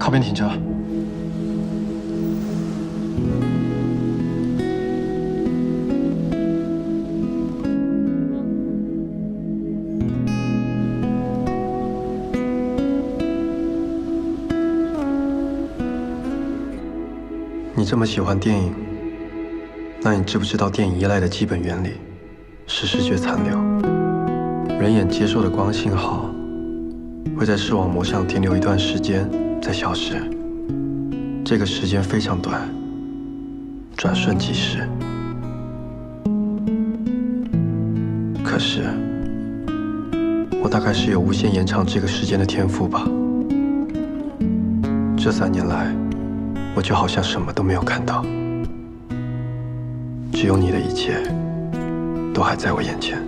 靠边停车。你这么喜欢电影，那你知不知道电影依赖的基本原理是视觉残留？人眼接受的光信号会在视网膜上停留一段时间，再消失。这个时间非常短，转瞬即逝。可是，我大概是有无限延长这个时间的天赋吧。这三年来。我就好像什么都没有看到，只有你的一切都还在我眼前。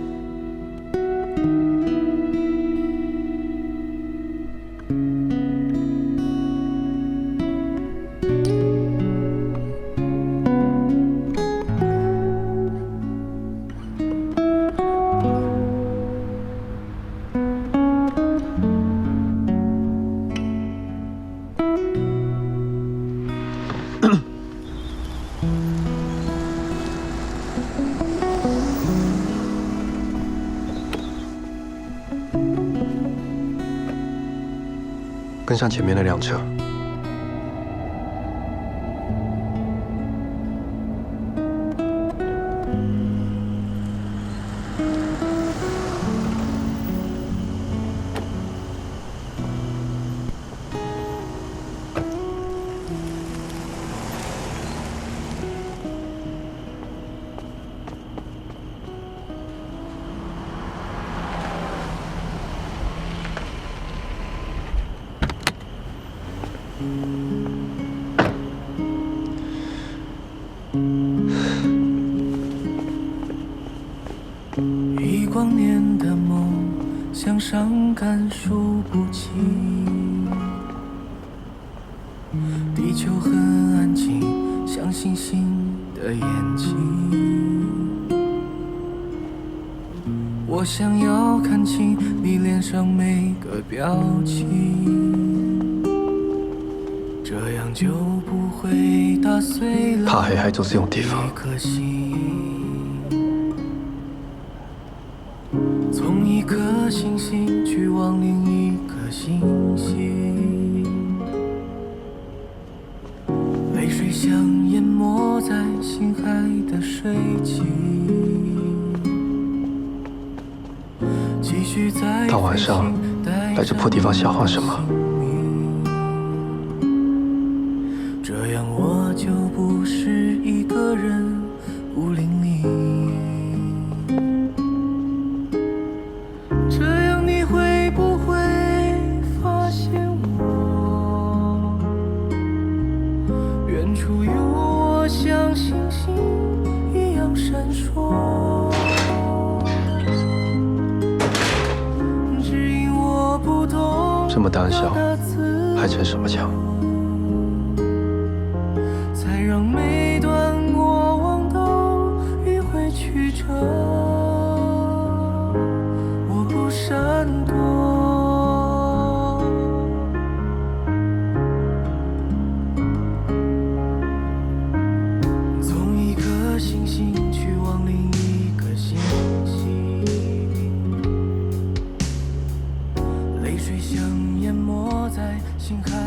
跟上前面那辆车。一光年的梦，像伤感数不清。地球很安静，像星星的眼睛。我想要看清你脸上每个表情，怕黑还住这种地方一颗心。从一颗星星去往另一颗星星，泪水像淹没在心海的水汽，继续在大晚上来这破地方瞎晃什么？星星一样闪烁？只因我不懂这么胆小还逞什么强？